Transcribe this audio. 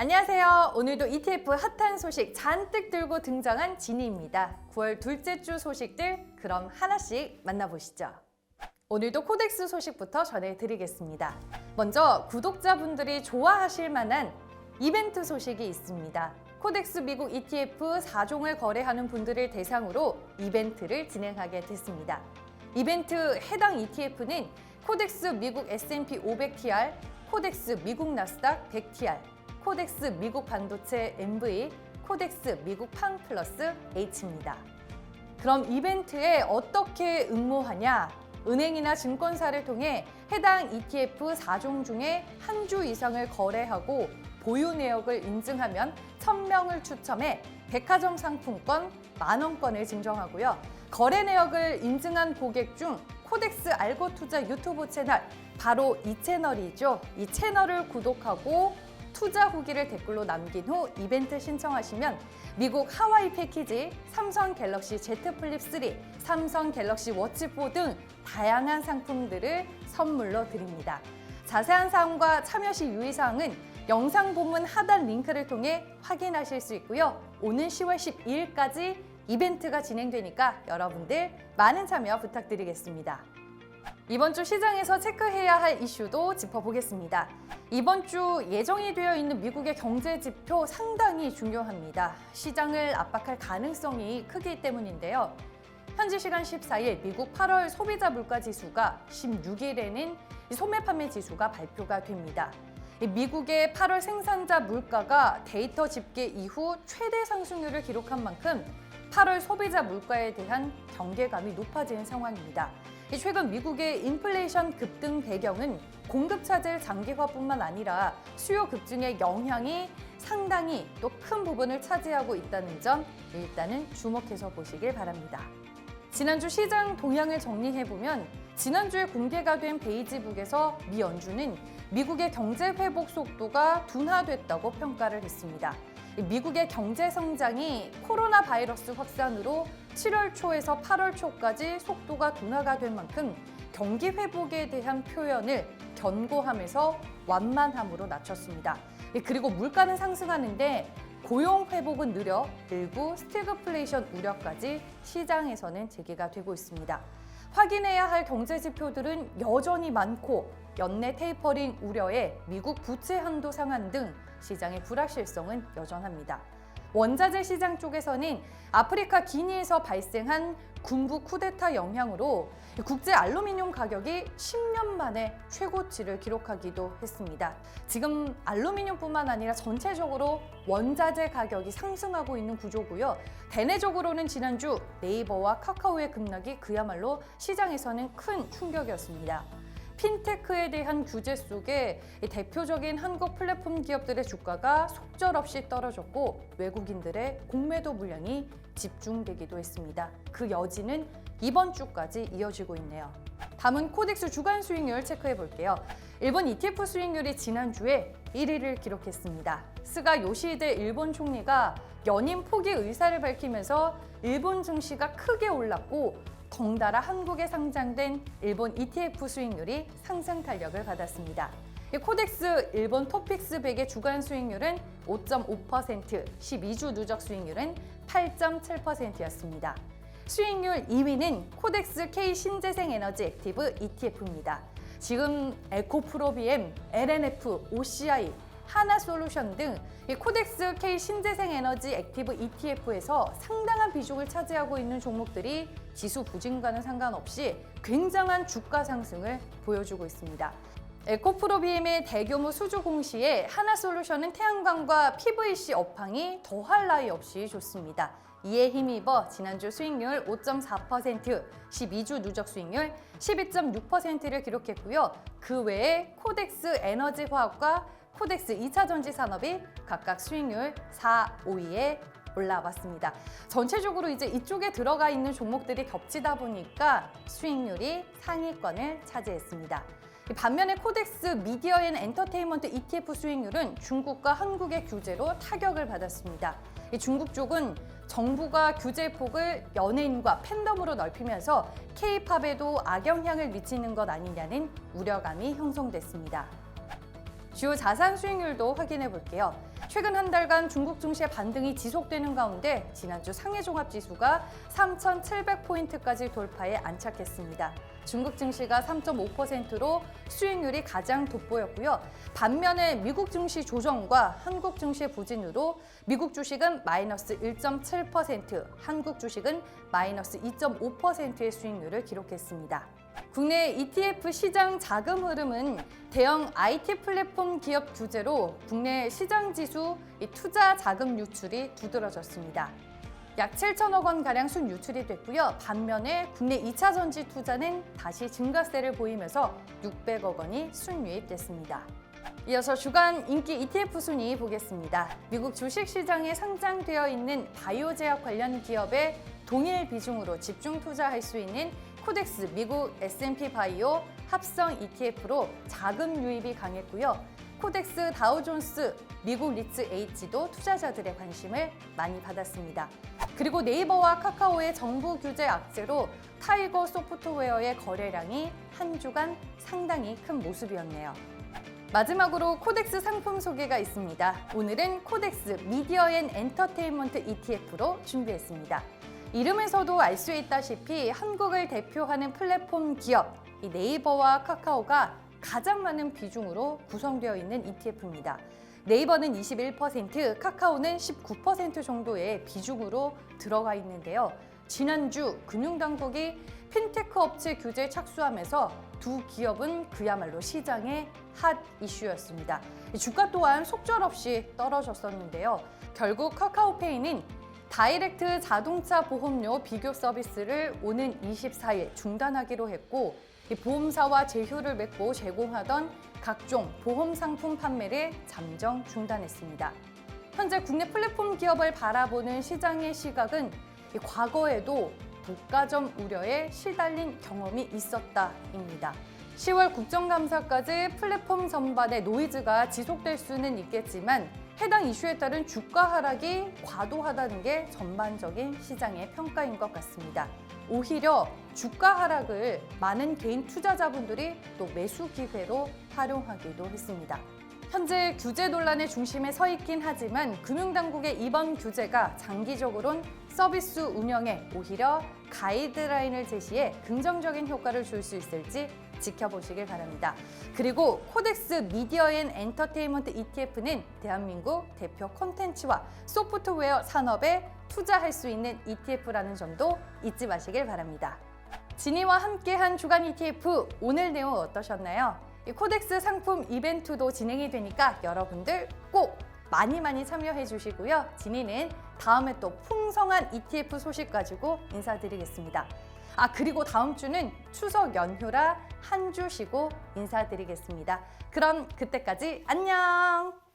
안녕하세요. 오늘도 ETF 핫한 소식 잔뜩 들고 등장한 지니입니다. 9월 둘째 주 소식들 그럼 하나씩 만나보시죠. 오늘도 코덱스 소식부터 전해드리겠습니다. 먼저 구독자분들이 좋아하실 만한 이벤트 소식이 있습니다. 코덱스 미국 ETF 4종을 거래하는 분들을 대상으로 이벤트를 진행하게 됐습니다. 이벤트 해당 ETF는 코덱스 미국 S&P 500TR, 코덱스 미국 나스닥 100TR, 코덱스 미국 반도체 MV, 코덱스 미국 팡 플러스 H입니다. 그럼 이벤트에 어떻게 응모하냐? 은행이나 증권사를 통해 해당 ETF 4종 중에 한 주 이상을 거래하고 보유 내역을 인증하면 1000명을 추첨해 백화점 상품권 만원권을 증정하고요. 거래 내역을 인증한 고객 중 코덱스 알고 투자 유튜브 채널 바로 이 채널이죠. 이 채널을 구독하고 투자 후기를 댓글로 남긴 후 이벤트 신청하시면 미국 하와이 패키지, 삼성 갤럭시 Z 플립 3, 삼성 갤럭시 워치 4 등 다양한 상품들을 선물로 드립니다. 자세한 사항과 참여 시 유의사항은 영상 본문 하단 링크를 통해 확인하실 수 있고요. 오는 10월 12일까지 이벤트가 진행되니까 여러분들 많은 참여 부탁드리겠습니다. 이번 주 시장에서 체크해야 할 이슈도 짚어보겠습니다. 이번 주 예정이 되어 있는 미국의 경제 지표 상당히 중요합니다. 시장을 압박할 가능성이 크기 때문인데요. 현지 시간 14일 미국 8월 소비자 물가 지수가 16일에는 소매 판매 지수가 발표가 됩니다. 이 미국의 8월 생산자 물가가 데이터 집계 이후 최대 상승률을 기록한 만큼 8월 소비자 물가에 대한 경계감이 높아진 상황입니다. 이 최근 미국의 인플레이션 급등 배경은 공급 차질 장기화뿐만 아니라 수요 급증의 영향이 상당히 또 큰 부분을 차지하고 있다는 점 일단은 주목해서 보시길 바랍니다. 지난주 시장 동향을 정리해 보면 지난주에 공개가 된 베이지북에서 미 연준은 미국의 경제 회복 속도가 둔화됐다고 평가를 했습니다. 미국의 경제 성장이 코로나 바이러스 확산으로 7월 초에서 8월 초까지 속도가 둔화가 된 만큼 경기 회복에 대한 표현을 견고하면서 완만함으로 낮췄습니다. 그리고 물가는 상승하는데 고용 회복은 느려 일부 스태그플레이션 우려까지 시장에서는 제기가 되고 있습니다. 확인해야 할 경제 지표들은 여전히 많고 연내 테이퍼링 우려에 미국 부채 한도 상한 등 시장의 불확실성은 여전합니다. 원자재 시장 쪽에서는 아프리카 기니에서 발생한 군부 쿠데타 영향으로 국제 알루미늄 가격이 10년 만에 최고치를 기록하기도 했습니다. 지금 알루미늄뿐만 아니라 전체적으로 원자재 가격이 상승하고 있는 구조고요. 대내적으로는 지난주 네이버와 카카오의 급락이 그야말로 시장에서는 큰 충격이었습니다. 핀테크에 대한 규제 속에 이 대표적인 한국 플랫폼 기업들의 주가가 속절없이 떨어졌고 외국인들의 공매도 물량이 집중되기도 했습니다. 그 여지는 이번 주까지 이어지고 있네요. 다음은 코덱스 주간 수익률 체크해 볼게요. 일본 ETF 수익률이 지난주에 1위를 기록했습니다. 스가 요시히데 일본 총리가 연임 포기 의사를 밝히면서 일본 증시가 크게 올랐고 덩달아 한국에 상장된 일본 ETF 수익률이 상승 탄력을 받았습니다. 이 코덱스 일본 토픽스 100의 주간 수익률은 5.5%, 12주 누적 수익률은 8.7%였습니다. 수익률 2위는 코덱스 K 신재생 에너지 액티브 ETF입니다. 지금 에코프로비엠, LNF, OCI, 하나솔루션 등이 코덱스 K 신재생 에너지 액티브 ETF에서 상당한 비중을 차지하고 있는 종목들이 지수 부진과는 상관없이 굉장한 주가 상승을 보여주고 있습니다. 에코프로비엠의 대규모 수주 공시에 하나솔루션은 태양광과 PVC 업황이 더할 나위 없이 좋습니다. 이에 힘입어 지난주 수익률 5.4%, 12주 누적 수익률 12.6%를 기록했고요. 그 외에 코덱스 에너지 화학과 코덱스 2차 전지 산업이 각각 수익률 4, 5위에 올라왔습니다. 전체적으로 이제 이쪽에 들어가 있는 종목들이 겹치다 보니까 수익률이 상위권을 차지했습니다. 반면에 코덱스 미디어 앤 엔터테인먼트 ETF 수익률은 중국과 한국의 규제로 타격을 받았습니다. 이 중국 쪽은 정부가 규제 폭을 연예인과 팬덤으로 넓히면서 K-팝에도 악영향을 미치는 것 아니냐는 우려감이 형성됐습니다. 주요 자산 수익률도 확인해 볼게요. 최근 한 달간 중국 증시의 반등이 지속되는 가운데 지난주 상해 종합 지수가 3,700포인트까지 돌파해 안착했습니다. 중국 증시가 3.5%로 수익률이 가장 돋보였고요. 반면에 미국 증시 조정과 한국 증시의 부진으로 미국 주식은 마이너스 1.7%, 한국 주식은 마이너스 2.5%의 수익률을 기록했습니다. 국내 ETF 시장 자금 흐름은 대형 IT 플랫폼 기업 규제로 국내 시장 지수 이 투자 자금 유출이 두드러졌습니다. 약 7천억 원 가량 순 유출이 됐고요. 반면에 국내 2차 전지 투자는 다시 증가세를 보이면서 600억 원이 순 유입됐습니다. 이어서 주간 인기 ETF 순위 보겠습니다. 미국 주식시장에 상장되어 있는 바이오 제약 관련 기업의 동일 비중으로 집중 투자할 수 있는 코덱스 미국 S&P 바이오 합성 ETF로 자금 유입이 강했고요. 코덱스 다우존스 미국 리츠 H도 투자자들의 관심을 많이 받았습니다. 그리고 네이버와 카카오의 정부 규제 악재로 타이거 소프트웨어의 거래량이 한 주간 상당히 큰 모습이었네요. 마지막으로 코덱스 상품 소개가 있습니다. 오늘은 코덱스 미디어 앤 엔터테인먼트 ETF로 준비했습니다. 이름에서도 알 수 있다시피 한국을 대표하는 플랫폼 기업 이 네이버와 카카오가 가장 많은 비중으로 구성되어 있는 ETF입니다. 네이버는 21%, 카카오는 19% 정도의 비중으로 들어가 있는데요. 지난주 금융당국이 핀테크 업체 규제에 착수하면서 두 기업은 그야말로 시장의 핫 이슈였습니다. 주가 또한 속절없이 떨어졌었는데요. 결국 카카오페이는 다이렉트 자동차 보험료 비교 서비스를 오는 24일 중단하기로 했고 이 보험사와 제휴를 맺고 제공하던 각종 보험 상품 판매를 잠정 중단했습니다. 현재 국내 플랫폼 기업을 바라보는 시장의 시각은 이 과거에도 독과점 우려에 시달린 경험이 있었다입니다. 10월 국정감사까지 플랫폼 전반의 노이즈가 지속될 수는 있겠지만 해당 이슈에 따른 주가 하락이 과도하다는 게 전반적인 시장의 평가인 것 같습니다. 오히려 주가 하락을 많은 개인 투자자분들이 또 매수 기회로 활용하기도 했습니다. 현재 규제 논란의 중심에 서 있긴 하지만 금융당국의 이번 규제가 장기적으론 서비스 운영에 오히려 가이드라인을 제시해 긍정적인 효과를 줄 수 있을지 지켜보시길 바랍니다. 그리고 코덱스 미디어 앤 엔터테인먼트 ETF는 대한민국 대표 콘텐츠와 소프트웨어 산업에 투자할 수 있는 ETF라는 점도 잊지 마시길 바랍니다. 진이와 함께한 주간 ETF 오늘 내용 어떠셨나요? 이 코덱스 상품 이벤트도 진행이 되니까 여러분들 꼭 많이 많이 참여해 주시고요. 진이는 다음에 또 풍성한 ETF 소식 가지고 인사드리겠습니다. 아 그리고 다음 주는 추석 연휴라 한 주 쉬고 인사드리겠습니다. 그럼 그때까지 안녕.